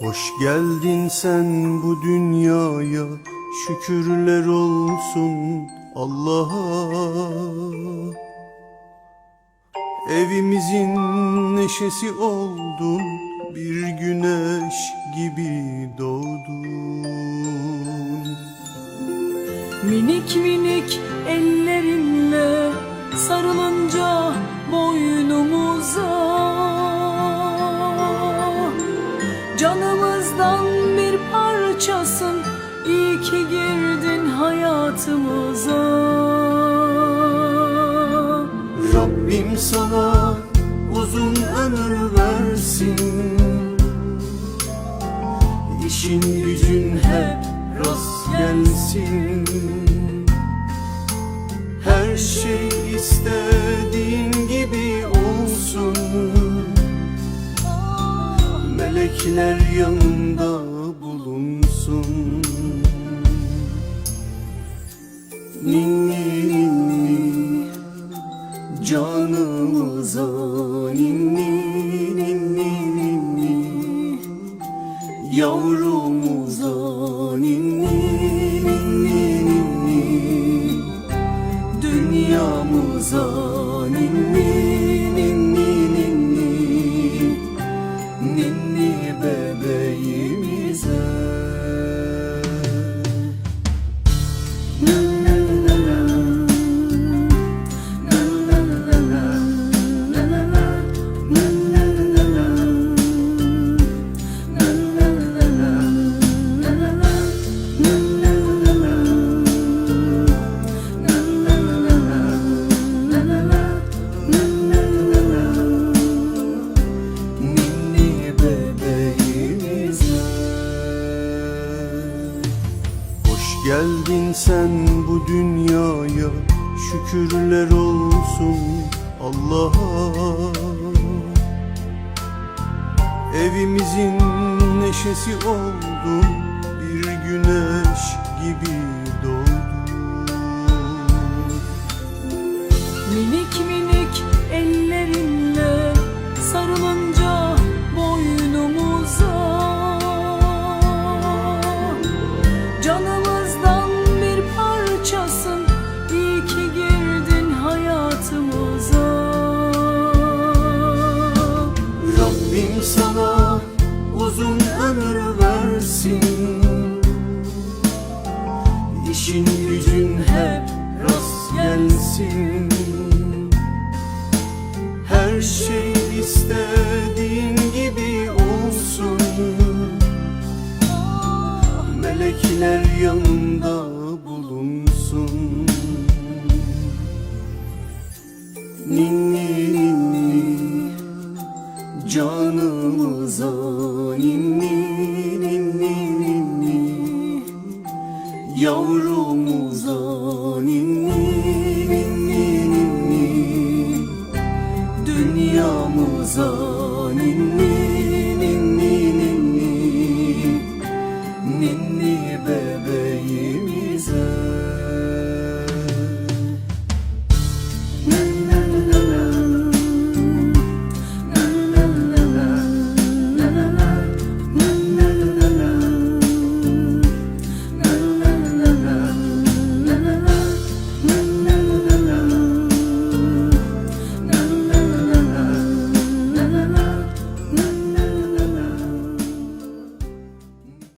Hoş geldin sen bu dünyaya Şükürler olsun Allah'a. Evimizin neşesi oldun Bir güneş gibi doğdun. Minik minik Canımızdan bir parçasın. İyi ki girdin hayatımıza. Rabbim sana uzun ömür versin. İşin gücün hep rast gelsin. Her şey Canımıza ninni ninni ninni Yavrumuza ninni ninni ninni Dünyamıza ninni geldin sen bu dünyaya Şükürler olsun Allah'a. Evimizin neşesi oldun Bir güneş gibi Sana uzun ömür versin. İşin gücün hep rast gelsin. Her şey istediğin gibi olsun. Melekler yanında bulunsun. Ninni ninni Canımıza Yavrumuza